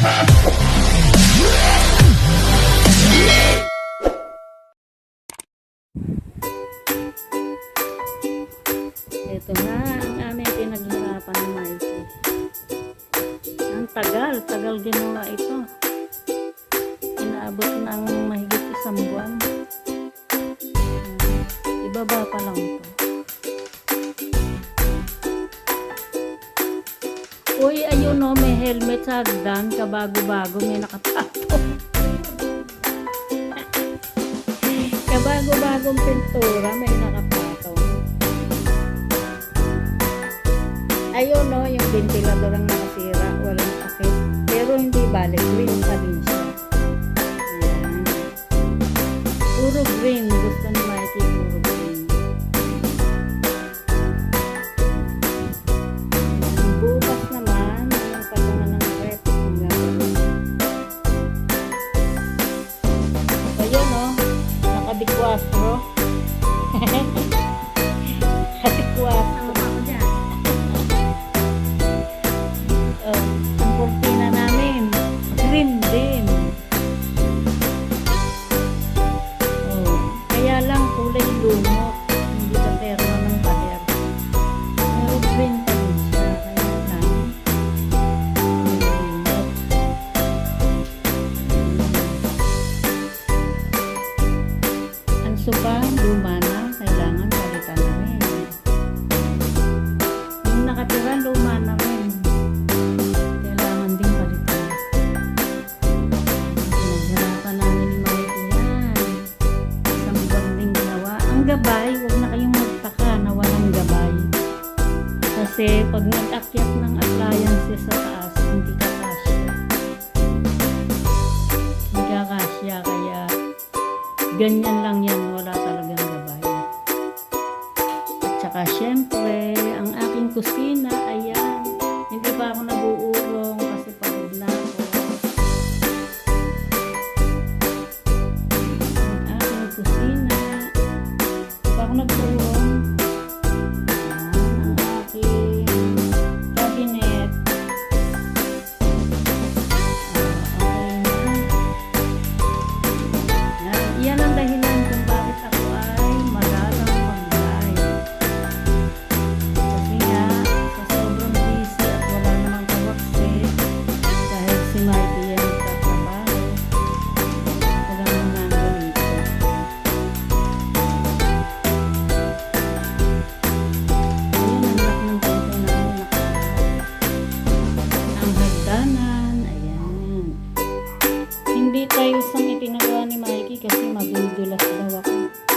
Ito na ang aming pinaghirapan ng Mikey. Ang tagal, tagal ginawa ito. Inaabot ng mahigit isang buwan. Ibaba pa lang ito. Sa hagdan, kabago-bago, may nakatato. kabago-bagong pintura, may nakatato. Ayun no, yung ventilador ang nakasira, walang takip. Pero hindi balik, green pa din siya. Ayan. Puro green, gusto ni Ang suka, luma na, kailangan palitan na rin. Yung nakatira, luma na rin. Kailangan din palitan. Pinaghirapan namin Mikey yan. Isang. Ang gabay, huwag na kayong magtaka na walang gabay. Kasi pag nag-akyat ng appliances sa taas, hindi ka kasya. Hindi ka kasya, kaya ganyan lang yan, Ah, syempre, ang aking kusina, ayan. Hindi pa ako nabuurong kasi pagod na ako. Ang aking kusina, hindi pa ako nabuurong. hindi try usang itinagawa ni Mikey kasi mabidulas daw ako.